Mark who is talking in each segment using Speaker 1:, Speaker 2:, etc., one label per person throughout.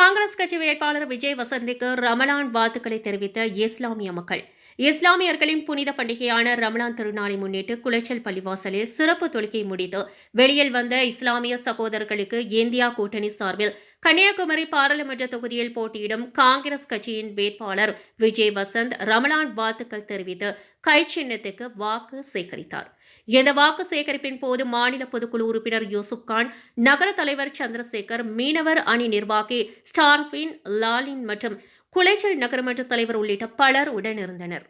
Speaker 1: காங்கிரஸ் கட்சி வேட்பாளர் விஜய் வசந்திக்கு ரமலான் வாழ்த்துக்களை தெரிவித்த இஸ்லாமிய மக்கள். இஸ்லாமியர்களின் புனித பண்டிகையான ரமலான் திருநாளை முன்னிட்டு குளச்சல் பள்ளிவாசலில் சிறப்பு தொழுகை முடித்து வெளியில் வந்த இஸ்லாமிய சகோதரர்களுக்கு இந்தியா கூட்டணி சார்பில் கன்னியாகுமரி பாராளுமன்ற தொகுதியில் போட்டியிடும் காங்கிரஸ் கட்சியின் வேட்பாளர் விஜய் வசந்த் ரமலான் வாழ்த்துக்கள் தெரிவித்து கை சின்னத்துக்கு வாக்கு சேகரித்தார். இந்த வாக்கு சேகரிப்பின் போது மாநில பொதுக்குழு உறுப்பினர் யூசுப் கான் நகர தலைவர் சந்திரசேகர் மீனவர் அணி நிர்வாகி ஸ்டார்பின் லாலின் மற்றும் குளைச்சல் நகரமன்ற தலைவர் உள்ளிட்ட பலர் உடனிருந்தனர்.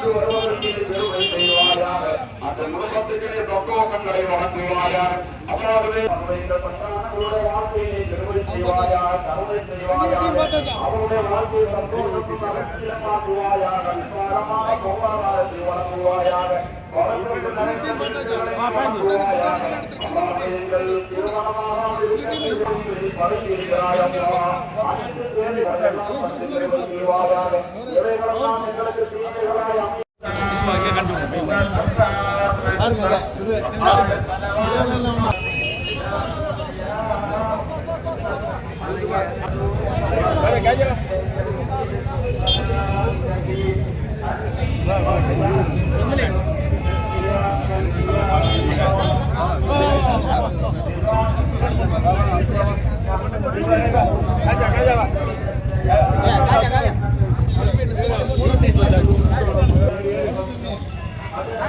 Speaker 2: രോഗത്തിന് ചെറുകൈ ചെയ്യുവാനാണ് അത് കുടുംബത്തിന് പ്രക്കോപം കളയുവാൻ ചെയ്യുവാനാണ് അല്ലാതെ സന്താനങ്ങളുടെ വാർത്തയെ ചെറുകൈ ചെയ്യുവാനാണ് കരുണ ചെയ്യുവാനാണ് അവരുടെ വാർത്തയെ സന്തോഷത്തിൽ മനസ്സിലാക്കുവാനാണ് നിസ്സാരമായ കോപാകാലത്തിൽ വളർത്തുവാനാണ് വളർത്തുന്ന அப்படியே இருங்க அப்படியே இருங்க என்ன முதல் திருப்பணிகளில் இருப்ப அவருடைய வாழ்க்கையை சந்தோஷத்தும்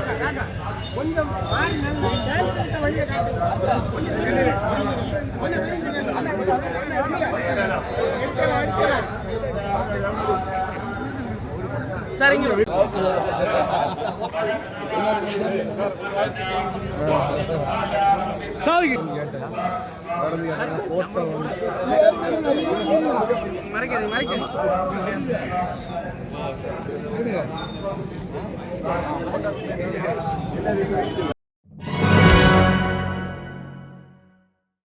Speaker 2: மகிழ்ச்சியமாக்குவாயாக விசாலமான பொருளாதாரத்தை சாதிக்கு. மறைக்காது மறைக்காது